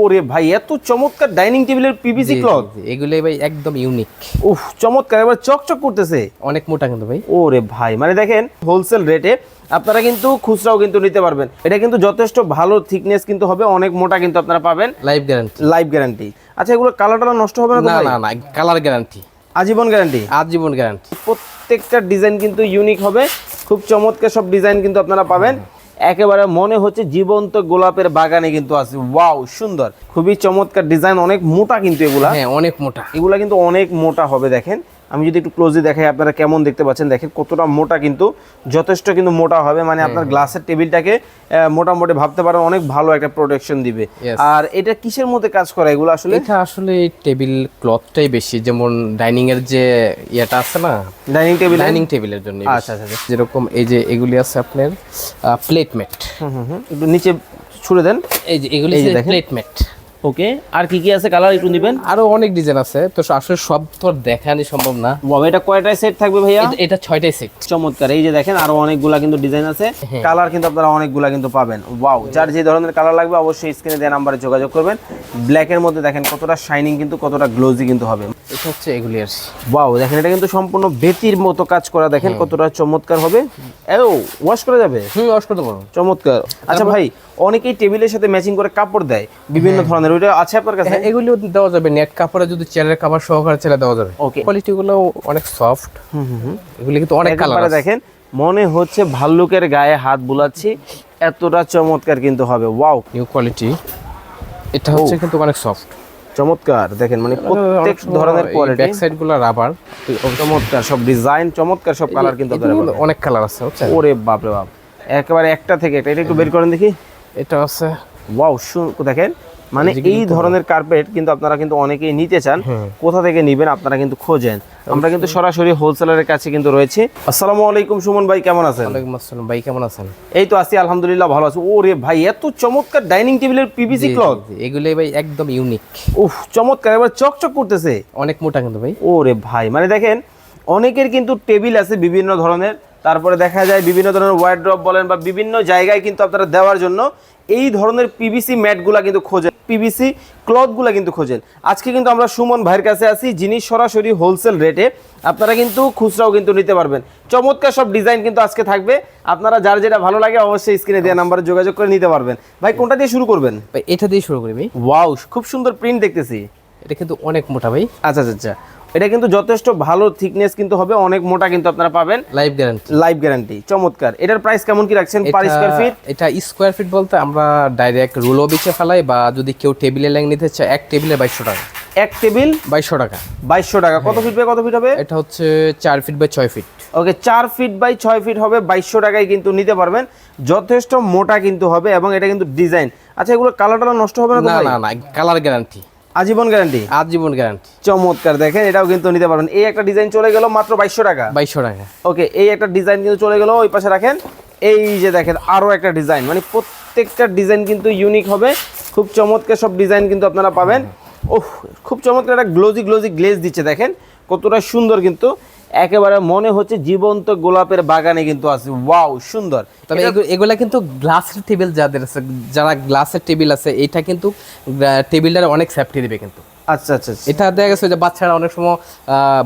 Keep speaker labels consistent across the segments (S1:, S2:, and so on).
S1: ওরে ভাই এত চমৎকার ডাইনিং টেবিলের পিভিসি ক্লথ
S2: এগুলো ভাই একদম ইউনিক
S1: উফ চমৎকার এবার চকচক করতেছে।
S2: অনেক মোটা কিন্তু ভাই।
S1: ওরে ভাই মানে দেখেন হোলসেল রেটে আপনারা কিন্তু খুচরাও কিন্তু নিতে পারবেন। এটা কিন্তু যথেষ্ট ভালো থিকনেস কিন্তু হবে অনেক মোটা কিন্তু আপনারা পাবেন।
S2: লাইফ গ্যারান্টি
S1: লাইফ গ্যারান্টি আচ্ছা এগুলো কালারটা নষ্ট হবে না
S2: না না না কালার গ্যারান্টি
S1: আজীবন গ্যারান্টি
S2: আজীবন গ্যারান্টি
S1: প্রত্যেকটা ডিজাইন কিন্তু ইউনিক হবে। খুব চমৎকার সব ডিজাইন কিন্তু আপনারা পাবেন। একেবারে মনে হচ্ছে জীবন্ত গোলাপের বাগানে কিন্তু আছে। ওয়াও সুন্দর। খুবই চমৎকার ডিজাইন অনেক মোটা কিন্তু এগুলা।
S2: হ্যাঁ অনেক মোটা।
S1: এগুলা কিন্তু অনেক মোটা হবে দেখেন। আমি যদি একটু ক্লোজলি দেখাই আপনারা কেমন দেখতে পাচ্ছেন? দেখেন কতটা মোটা কিন্তু যথেষ্ট কিন্তু মোটা হবে। মানে আপনার গ্লাসের টেবিলটাকে মোটামুটি ভাবতে পারেন অনেক ভালো একটা প্রোটেকশন দিবে। আর এটা কিসের মধ্যে কাজ করে এগুলো আসলে?
S2: এটা আসলে টেবিল ক্লথটাই বেশি। যেমন ডাইনিং এর যে ইয়েটা আছে না?
S1: ডাইনিং টেবিল
S2: ডাইনিং টেবিলের জন্য
S1: আচ্ছা, আচ্ছা,
S2: যেরকম এই যে এগুলি আছে আপনার প্লেটমেট
S1: হুম হুম। একটু নিচে ছুড়ে দেন।
S2: এই যে এগুলি
S1: এই ওকে আর কি কি আছে কালার একটু দিবেন
S2: আরও অনেক ডিজাইন আছে তো আসলে সব তো দেখানি সম্ভব না।
S1: বাবা এটা কয়টায় সেট থাকবে ভাইয়া?
S2: এটা- ছয়টাই সেট
S1: চমৎকার এই যে দেখেন আরও অনেকগুলা কিন্তু ডিজাইন আছে। কালার কিন্তু আপনারা অনেকগুলা কিন্তু পাবেন। ওয়াও যার যে ধরনের কালার লাগবে অবশ্যই স্ক্রিনে দেওয়া নাম্বারে যোগাযোগ করবেন। ব্ল্যাক এর মধ্যে দেখেন কতটা শাইনিং কিন্তু কতটা গ্লোজি কিন্তু হবে।
S2: এটা হচ্ছে এগুলি আর
S1: ওয়াও দেখেন এটা কিন্তু সম্পূর্ণ বেতির মতো কাজ করা দেখেন কতটা চমৎকার হবে। এও ওয়াশ করা যাবে?
S2: হুম ওয়াশ করতে পারো
S1: চমৎকার। আচ্ছা ভাই অনেকেই টেবিলের সাথে ম্যাচিং করে কাপড় দেয় বিভিন্ন ধরনের। ওইটা আছে আপনার কাছে?
S2: হ্যাঁ এগুলিও দেওয়া যাবে। নেট কাপড়ে যদি চেয়ারের কাপড় সহকারে ছেড়ে দেওয়া যাবে।
S1: Okay.
S2: কোয়ালিটি গুলো অনেক সফট
S1: হুম হুম
S2: এগুলি কিন্তু অনেক কালার
S1: দেখেন মনে হচ্ছে ভাল্লুকের গায়ে হাত বুলাচ্ছি এতটা চমৎকার কিন্তু হবে। ওয়াও
S2: নিউ কোয়ালিটি এটা হচ্ছে কিন্তু অনেক সফট
S1: চমৎকার দেখেন মানে প্রত্যেক ধরনের কোয়ালিটি
S2: ব্যাক সাইডগুলো রাবার
S1: চমৎকার সব ডিজাইন চমৎকার সব কালার কিন্তু
S2: অনেক কালার আছে
S1: ওরে বাপ রে বাপ একেবারে একটা থেকে একটা। এটা একটু বের করেন দেখি।
S2: এটা আছে
S1: ওয়াও দেখেন মানে এই ধরনের কার্পেট কিন্তু আপনারা কিন্তু অনেকেই নিতে চান। কোথা থেকে নিবেন আপনারা কিন্তু খোঁজেন। আমরা কিন্তু সরাসরি হোলসেলারের কাছে কিন্তু রয়েছে। আসসালামু আলাইকুম সুমন ভাই কেমন আছেন?
S2: ওয়ালাইকুম আসসালাম ভাই কেমন আছেন?
S1: এই তো আছি আলহামদুলিল্লাহ ভালো আছি। ওরে ভাই এত চমৎকার ডাইনিং টেবিলের পিভিসি ক্লথ
S2: এগুলি ভাই একদম ইউনিক
S1: উফ চমৎকার এবার চকচক করতেছে।
S2: অনেক মোটা কিন্তু ভাই।
S1: ওরে ভাই মানে দেখেন অনেকের কিন্তু টেবিল আছে বিভিন্ন ধরনের। তারপরে দেখা যায় বিভিন্ন ধরনের ওয়ার্ড্রপ বলেন বা বিভিন্ন জায়গায় কিন্তু আপনারা দেওয়ার জন্য এই ধরনের পিভিসি ম্যাটগুলা কিন্তু খোঁজেন পিভিসি ক্লথগুলা কিন্তু খোঁজেন। আজকে কিন্তু আমরা সুমন ভাইয়ের কাছে আছি যিনি সরাসরি হোলসেল রেটে আপনারা কিন্তু খুচরাও কিন্তু নিতে পারবেন। চমৎকার সব ডিজাইন কিন্তু আজকে থাকবে। আপনারা যার যেটা ভালো লাগে অবশ্যই স্ক্রিনে দেওয়া নাম্বারে যোগাযোগ করে নিতে পারবেন। ভাই কোনটা দিয়ে শুরু করবেন?
S2: ভাই এটা দিয়ে শুরু করি ভাই।
S1: ওয়াও খুব সুন্দর প্রিন্ট দেখতেছি।
S2: এটা কিন্তু অনেক মোটা ভাই।
S1: আচ্ছা আচ্ছা আচ্ছা। এটা কিন্তু যথেষ্ট ভালো থিকনেস কিন্তু হবে অনেক মোটা কিন্তু আপনারা পাবেন।
S2: লাইফ গ্যারান্টি
S1: লাইফ গ্যারান্টি চমৎকার। এটার প্রাইস কেমন কি রাখছেন পার স্কোয়ার ফিট
S2: এটা স্কোয়ার ফিট বলতে আমরা ডাইরেক্ট রুলও বিছে ফেলাই বা যদি কেউ টেবিলে ল্যাং নিতে চায় এক টেবিলে বাইশশো টাকা।
S1: এক টেবিল
S2: বাইশশো টাকা।
S1: বাইশশো টাকা। কত ফিট বাই কত ফিট হবে?
S2: এটা হচ্ছে চার ফিট বাই ছয় ফিট
S1: ওকে চার ফিট বাই ছয় ফিট হবে বাইশশো টাকায় কিন্তু নিতে পারবেন। যথেষ্ট মোটা কিন্তু হবে এবং এটা কিন্তু ডিজাইন আচ্ছা এগুলো কালারটা নষ্ট হবে না?
S2: না না কালার গ্যারান্টি
S1: আজীবন গ্যারান্টি?
S2: আজীবন গ্যারান্টি।
S1: চমৎকার দেখেন এটাও কিন্তু নিতে পারবেন। এই একটা ডিজাইন চলে গেল মাত্র বাইশশো টাকা।
S2: বাইশশো টাকা।
S1: ওকে এই একটা ডিজাইন কিন্তু চলে গেল ওই পাশে রাখেন। এই যে দেখেন আরও একটা ডিজাইন। মানে প্রত্যেকটা ডিজাইন কিন্তু ইউনিক হবে। খুব চমৎকার সব ডিজাইন কিন্তু আপনারা পাবেন। ওহ খুব চমৎকার একটা গ্লোজি গ্লোজি গ্লেজ দিচ্ছে দেখেন। কতটা সুন্দর কিন্তু। একেবারে মনে হচ্ছে জীবন্ত গোলাপের বাগানে কিন্তু আছে। ওয়াও সুন্দর।
S2: তবে এগু- এগুলা কিন্তু গ্লাসের টেবিল যাদের আছে যারা গ্লাসের টেবিল আছে এটা কিন্তু টেবিলটার অনেক সেফটি দেবে কিন্তু।
S1: আচ্ছা আচ্ছা আচ্ছা।
S2: এটা দেখা গেছে যে বাচ্চারা অনেক সময়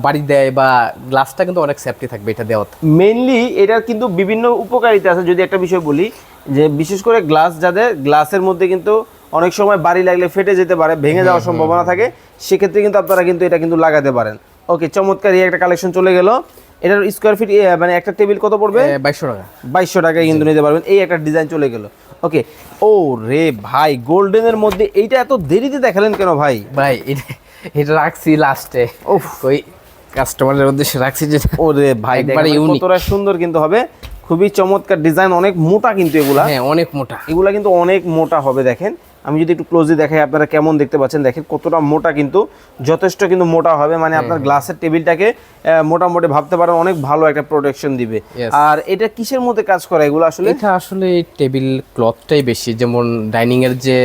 S2: বাড়ি দেয় বা গ্লাসটা কিন্তু অনেক সেফটি থাকবে এটা দেওয়াতে
S1: মেনলি এটার কিন্তু বিভিন্ন উপকারিতা আছে। যদি একটা বিষয় বলি যে বিশেষ করে গ্লাস যাদের গ্লাসের মধ্যে কিন্তু অনেক সময় বাড়ি লাগলে ফেটে যেতে পারে ভেঙে যাওয়ার সম্ভাবনা থাকে সেক্ষেত্রে কিন্তু আপনারা কিন্তু এটা কিন্তু লাগাতে পারেন। ওকে চমৎকার একটা কালেকশন চলে গেল। এটার স্কোয়ার ফিট মানে একটা টেবিল কত পড়বে?
S2: বাইশশো টাকা।
S1: বাইশশো টাকায় কিন্তু নিতে পারবেন। এই একটা ডিজাইন চলে গেল। ওকে ও রে ভাই গোল্ডেনের মধ্যে এইটা এত দেরিতে দেখালেন কেন ভাই?
S2: ভাই এটা রাখছি লাস্টে
S1: উফ।
S2: ওই কাস্টমারের উদ্দেশ্যে রাখছি যে
S1: ও রে ভাই। কতটা সুন্দর কিন্তু হবে। খুবই চমৎকার ডিজাইন অনেক মোটা কিন্তু এগুলা।
S2: হ্যাঁ অনেক মোটা।
S1: এগুলা কিন্তু অনেক মোটা হবে দেখেন। আমি যদি একটু ক্লোজলি দেখাই আপনারা কেমন দেখতে পাচ্ছেন? দেখেন কতটা মোটা কিন্তু যথেষ্ট কিন্তু মোটা হবে। মানে আপনার গ্লাসের টেবিলটাকে মোটামুটি ভাবতে পারেন অনেক ভালো একটা প্রোটেকশন দিবে। আর এটা কিসের মধ্যে কাজ করে? এগুলো আসলে?
S2: এটা আসলে টেবিল ক্লথটাই বেশি। যেমন ডাইনিং এর যে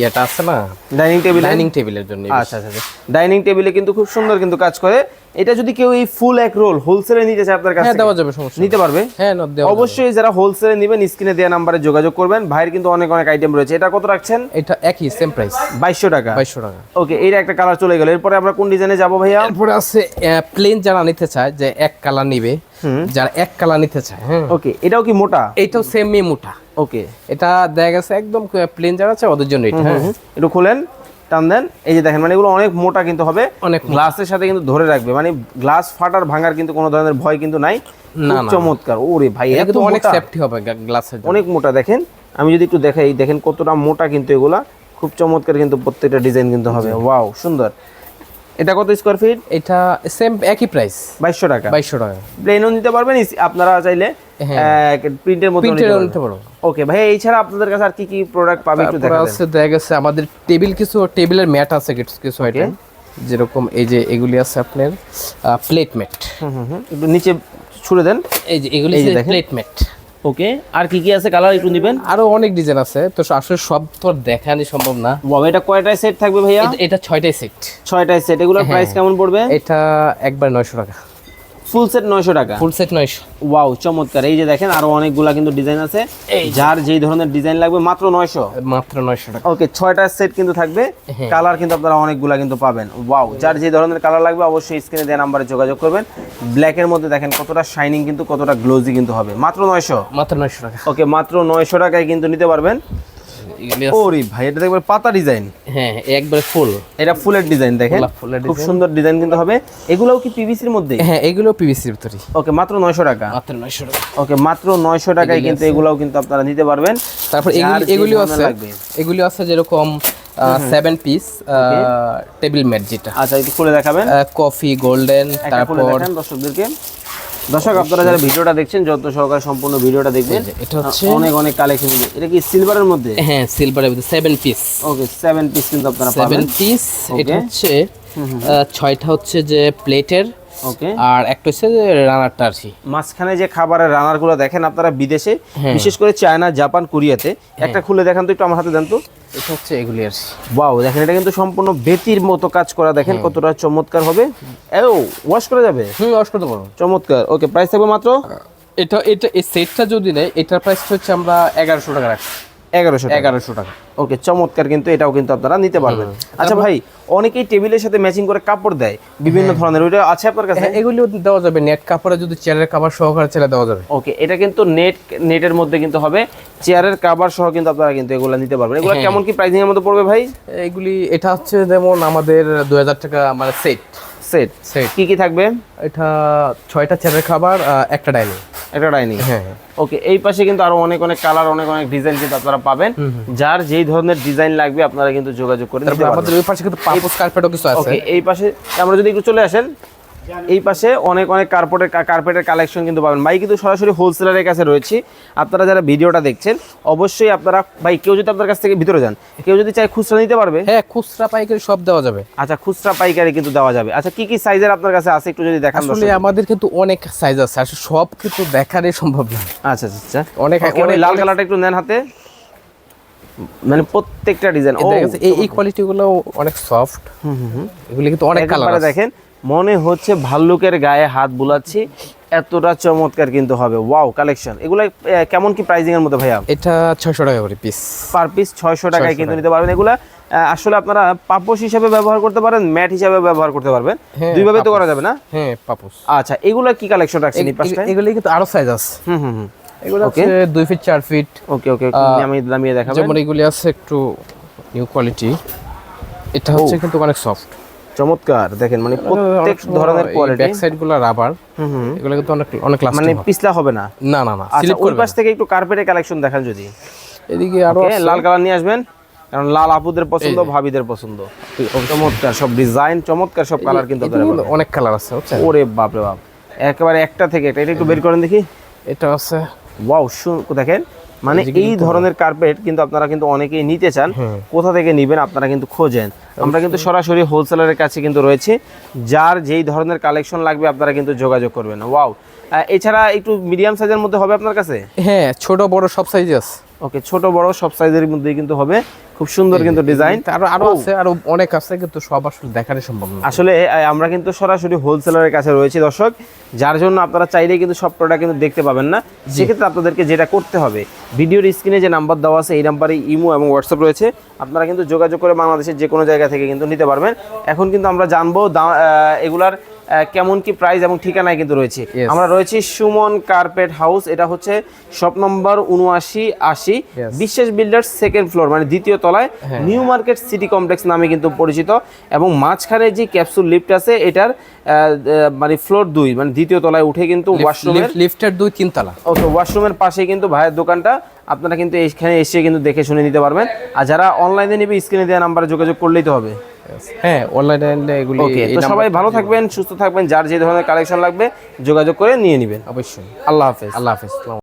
S2: ইয়েটা আছে না?
S1: ডাইনিং টেবিল
S2: ডাইনিং টেবিলের জন্য
S1: আচ্ছা আচ্ছা ডাইনিং টেবিলে কিন্তু খুব সুন্দর কিন্তু কাজ করে। এটা যদি কেউ এই ফুল এক রোল হোলসেলে নিতে চায় আপনার কাছে
S2: হ্যাঁ দেওয়া যাবে সমস্যা
S1: নিতে পারবে?
S2: হ্যাঁ।
S1: অবশ্যই যারা হোলসেলে নেবেন স্ক্রিনে দেওয়া নাম্বারে যোগাযোগ করবেন। ভাইয়ের কিন্তু অনেক অনেক আইটেম রয়েছে। এটা কত রাখছেন?
S2: এটা একই সেম প্রাইস
S1: বাইশশো টাকা।
S2: বাইশশো টাকা।
S1: ওকে এইটা একটা কালার চলে গেল। এরপরে আমরা কোন ডিজাইনে যাব ভাইয়া?
S2: তারপরে আছে প্লেন যারা নিতে চায় যে এক কালার নিবে যারা এক কালার নিতে চায় হ্যাঁ
S1: ওকে এটাও কি মোটা?
S2: এইটাও সেম মোটা।
S1: ওকে
S2: এটা দেখা গেছে একদম প্লেন যারা আছে ওদের জন্য এটা হ্যাঁ।
S1: একটু খুলেন। টান দেন। এই যে দেখেন মানে এগুলো অনেক মোটা কিন্তু হবে।
S2: অনেক।
S1: গ্লাসের সাথে কিন্তু ধরে রাখবে। মানে গ্লাস ফাটার ভাঙার কিন্তু কোনো ধরনের ভয় কিন্তু নাই।
S2: না।
S1: চমৎকার। ওরে ভাই এত
S2: অনেক সেফটি হবে গ্লাসের জন্য।
S1: অনেক মোটা দেখেন। আমি যদি একটু দেখাই দেখেন কতটা মোটা কিন্তু এগুলা। খুব চমৎকার কিন্তু প্রত্যেকটা ডিজাইন কিন্তু হবে। ওয়াও সুন্দর। এটা কত স্কোয়ার ফিট
S2: এটা সেম একই প্রাইস
S1: বাইশশো টাকা।
S2: বাইশশো টাকা।
S1: প্লেনও নিতে পারবেন আপনারা চাইলে প্রিন্টের মধ্যে নিতে
S2: পারো।
S1: ওকে ভাই আপনাদের কাছে আর কি কি প্রোডাক্ট পাবে একটু দেখাবেন।
S2: আছে দেখা গেছে আমাদের টেবিল কিছু টেবিলের ম্যাট আছে কিছু আইটেম যেরকম এই যে এগুলি আছে আপনার প্লেট ম্যাট।
S1: একটু নিচে ছুড়ে দেন।
S2: এই যে এগুলি প্লেট ম্যাট
S1: ওকে আর কি কি আছে? কালার একটু নেবেন
S2: আরও অনেক ডিজাইন আছে তো আসলে সব তো দেখানি সম্ভব না।
S1: বাবা এটা কয়টায় সেট থাকবে ভাইয়া?
S2: এটা- ছয়টাই সেট
S1: ছয়টায় সেট এগুলোর প্রাইস কেমন পড়বে?
S2: এটা একবার নয়শো টাকা।
S1: ফুল সেট নয়শো টাকা।
S2: ফুল সেট নয়শো।
S1: ওয়াও চমৎকার। এই যে দেখেন আরও অনেকগুলা কিন্তু ডিজাইন আছে। যার যেই ধরনের ডিজাইন লাগবে মাত্র নয়শো।
S2: মাত্র নয়শো টাকা।
S1: ওকে ছয়টা সেট কিন্তু থাকবে।
S2: হ্যাঁ।
S1: কালার কিন্তু আপনারা অনেকগুলা কিন্তু পাবেন। ওয়াও যার যে ধরনের কালার লাগবে অবশ্যই স্ক্রিনে দেওয়া নাম্বারে যোগাযোগ করবেন। ব্ল্যাকের মধ্যে দেখেন কতটা শাইনিং কিন্তু কতটা গ্লোজি কিন্তু হবে। মাত্র নয়শো।
S2: মাত্র নয়শো টাকা।
S1: ওকে মাত্র নয়শো টাকায় কিন্তু নিতে পারবেন। ওরে ভাই এটা দেখবেন পাতা ডিজাইন।
S2: হ্যাঁ একবার ফুল।
S1: এটা ফুলের ডিজাইন দেখেন। খুব সুন্দর ডিজাইন কিন্তু হবে। এগুলোও কি পিভিসির মধ্যে?
S2: হ্যাঁ এগুলো পিভিসির ভিতরে
S1: ওকে মাত্র নয়শো টাকা।
S2: মাত্র নয়শো টাকা।
S1: ওকে মাত্র নয়শো টাকায় কিন্তু এগুলাও কিন্তু আপনারা নিতে পারবেন।
S2: তারপর এগুলি এগুলিও আছে। এগুলি আছে যেরকম সেভেন পিস টেবিল ম্যাট যেটা।
S1: আচ্ছা একটু খুলে দেখাবেন।
S2: কফি গোল্ডেন তারপর
S1: দেখান দর্শকদেরকে। দর্শক আপনারা যারা ভিডিওটা দেখছেন যত সহকারে সম্পূর্ণ ভিডিওটা দেখবেন।
S2: এটা হচ্ছে
S1: অনেক অনেক কালেকশন এটা কি সিলভারের মধ্যে?
S2: হ্যাঁ সিলভারের মধ্যে 7 পিস
S1: ওকে 7 পিস কিন্তু আপনারা পাবেন।
S2: 7 পিস এটা হচ্ছে ছয়টা হচ্ছে যে প্লেটের
S1: ওকে
S2: আর একটা হচ্ছে রানারটা আর কি।
S1: মাঝখানে যে খাবারের রানারগুলো দেখেন আপনারা বিদেশে
S2: হ্যাঁ।
S1: বিশেষ করে চায়না জাপান কোরিয়াতে। একটা খুলে দেখান তো একটু আমার হাতে দেন তো।
S2: এটা হচ্ছে এগুলি আর
S1: ওয়াও দেখেন এটা কিন্তু সম্পূর্ণ বেতির মতো কাজ করা দেখেন কতটা চমৎকার হবে। ও ওয়াশ করা যাবে?
S2: হুম ওয়াশ করতে পারো
S1: চমৎকার। ওকে প্রাইস থাকবে মাত্র?
S2: এটা এটা এই সেটটা যদি নেয় এটার প্রাইস হচ্ছে আমরা এগারোশো টাকা রাখছি।
S1: এগারোশো
S2: এগারোশো টাকা।
S1: ওকে চমৎকার কিন্তু এটাও কিন্তু আপনারা নিতে পারবেন। আচ্ছা ভাই অনেকেই টেবিলের সাথে ম্যাচিং করে কাপড় দেয় বিভিন্ন ধরনের। ওইটা আছে আপনার কাছে?
S2: হ্যাঁ এগুলিও দেওয়া যাবে। নেট কাপড়ে যদি চেয়ারের কাপড় সহকারে ছেলে দেওয়া যাবে।
S1: ওকে এটা কিন্তু নেট নেটের মধ্যে কিন্তু হবে। চেয়ারের কাভার সহ কিন্তু আপনারা কিন্তু এগুলো নিতে পারবেন। এগুলো কেমন কি প্রাইসিং এর মধ্যে পড়বে ভাই?
S2: এগুলি এটা হচ্ছে যেমন আমাদের দুই হাজার টাকা মানে সেট
S1: সেট
S2: সেট
S1: কি কি থাকবে?
S2: এটা ছয়টা চেয়ারের খাবার একটা ডাইনিং
S1: একটা ডাইনিং।
S2: হ্যাঁ।
S1: ওকে এই পাশে কিন্তু আরও অনেক অনেক কালার অনেক অনেক ডিজাইন কিন্তু আপনারা পাবেন। যার যেই ধরনের ডিজাইন লাগবে আপনারা কিন্তু যোগাযোগ করে
S2: আমাদের ওই পাশে কিন্তু পাপোস কার্পেটও কিছু আছে।
S1: ওকে এই পাশে আমরা যদি একটু চলে আসেন এই পাশে অনেক অনেক কার্পেটের কার্পেটের কালেকশন কিন্তু পাবেন। ভাই কিন্তু সরাসরি হোলসেলারের কাছে রয়েছে। আপনারা যারা ভিডিওটা দেখছেন অবশ্যই আপনারা ভাই কেউ যদি আপনার কাছ থেকে ভিতরে যান কেউ যদি চায় খুচরা নিতে পারবে।
S2: হ্যাঁ খুচরা পাইকারি সব দেওয়া যাবে।
S1: আচ্ছা খুচরা পাইকারি কিন্তু দেওয়া যাবে। আচ্ছা কি কি সাইজের আপনার কাছে আছে? একটু যদি দেখান
S2: আসলে আমাদের কিন্তু অনেক সাইজ আছে। আসলে সব কিছু দেখারই সম্ভব না।
S1: আচ্ছা আচ্ছা আচ্ছা।
S2: অনেক অনেক-
S1: লাল কালারটা একটু নেন হাতে। মানে প্রত্যেকটা ডিজাইন
S2: এই কোয়ালিটিগুলো অনেক সফট হুম হুম এগুলি কিন্তু অনেক কালার
S1: দেখেন মনে হচ্ছে ভাল্লুকের গায়ে হাত বুলাচ্ছি। এতটা চমৎকার কিন্তু হবে। Wow collection. এগুলো কেমন কি প্রাইজিং এর মধ্যে ভাইয়া?
S2: এটা ছয়শো টাকা করে পিস
S1: পার পিস ছয়শো টাকায় কিন্তু নিতে পারবেন। এগুলা আসলে আপনারা পাপোশ হিসাবে ব্যবহার করতে পারেন ম্যাট হিসাবে ব্যবহার করতে পারবেন।
S2: হ্যাঁ,
S1: দুইভাবে তো করা যাবে না?
S2: হ্যাঁ পাপোস
S1: আচ্ছা এগুলো কি কালেকশন রাখছেন এই
S2: এগুলি কিন্তু আরও সাইজ আছে।
S1: হুম হুম হুম।
S2: এগুলো হচ্ছে দুই ফিট চার ফিট
S1: ওকে ওকে আমি নামিয়ে দেখাবেন।
S2: যেমন এগুলি আছে একটু নিউ কোয়ালিটি এটা হচ্ছে কিন্তু অনেক সফট
S1: চমৎকার। দেখেন মানে প্রত্যেক ধরনের কোয়ালিটি
S2: ব্যাক সাইডগুলো রাবার এগুলো কিন্তু অনেক অনেক
S1: মানে পিছলা হবে না?
S2: না না না
S1: আচ্ছা ওই পাশ থেকে একটু কার্পেটের কালেকশন দেখান যদি।
S2: এদিকে আরও।
S1: লাল কালার নিয়ে আসবেন। কারণ লাল আপুদের পছন্দ ভাবিদের পছন্দ। চমৎকার সব ডিজাইন চমৎকার সব কালার কিন্তু
S2: অনেক কালার আছে
S1: ওরে বাপ রে বাপ। একেবারে একটা থেকে একটা। এটা একটু বের করেন দেখি।
S2: এটা আছে।
S1: ওয়াও দেখেন। মানে এই ধরনের কার্পেট কিন্তু আপনারা কিন্তু অনেকেই নিতে চান। কোথা থেকে নিবেন আপনারা কিন্তু খোঁজেন। আমরা কিন্তু সরাসরি হোলসেলারের কাছে কিন্তু রয়েছে। যার যেই ধরনের কালেকশন লাগবে আপনারা কিন্তু যোগাযোগ করবেন। ওয়াও এছাড়া একটু মিডিয়াম সাইজের মধ্যে হবে আপনার কাছে?
S2: হ্যাঁ ছোট বড় সব সাইজ আছে
S1: ওকে ছোট বড় সব সাইজের মধ্যেই কিন্তু হবে। খুব সুন্দর কিন্তু ডিজাইন
S2: আরও আরও আছে আরও অনেক আছে কিন্তু সব আসলে দেখানো সম্ভব না।
S1: আসলে আমরা কিন্তু সরাসরি হোলসেলারের কাছে রয়েছি দর্শক। যার জন্য আপনারা চাইলেই কিন্তু সব প্রোডাক্ট কিন্তু দেখতে পাবেন না। সেক্ষেত্রে আপনাদেরকে যেটা করতে হবে ভিডিওর স্ক্রিনে যে নাম্বার দেওয়া আছে এই নাম্বারে ইমো এবং হোয়াটসঅ্যাপ রয়েছে। আপনারা কিন্তু যোগাযোগ করে বাংলাদেশের যে কোনো জায়গা থেকে কিন্তু নিতে পারবেন। এখন কিন্তু আমরা জানব দা- এগুলার কেমন কি প্রাইস এবং ঠিকানায় কিন্তু রয়েছে। আমরা রয়েছি সুমন কার্পেট হাউস এটা হচ্ছে শপ নম্বর উনআশি আশি. বিশ্বাস বিল্ডার্স সেকেন্ড ফ্লোর মানে দ্বিতীয় তলায়। নিউ মার্কেট সিটি কমপ্লেক্স নামে কিন্তু পরিচিত এবং মাঝখানে যে ক্যাপসুল লিফট আছে এটার মানে ফ্লোর দুই মানে দ্বিতীয় তলায় উঠে কিন্তু ওয়াশরুমের
S2: লিফটের দুই তিন তলা।
S1: ওকে ওয়াশরুমের পাশে কিন্তু ভাইয়ের দোকানটা আপনারা কিন্তু এখানে এসে কিন্তু দেখে শুনে নিতে পারবেন। আর যারা অনলাইনে নেবে স্ক্রিনে দেওয়া নাম্বারে যোগাযোগ করলেই তো হবে।
S2: হ্যাঁ অনলাইনে এগুলি
S1: ওকে তো সবাই ভালো থাকবেন সুস্থ থাকবেন যার যে ধরনের কালেকশন লাগবে যোগাযোগ করে নিয়ে নেবেন।
S2: অবশ্যই।
S1: আল্লাহ হাফেজ।
S2: আল্লাহ হাফেজ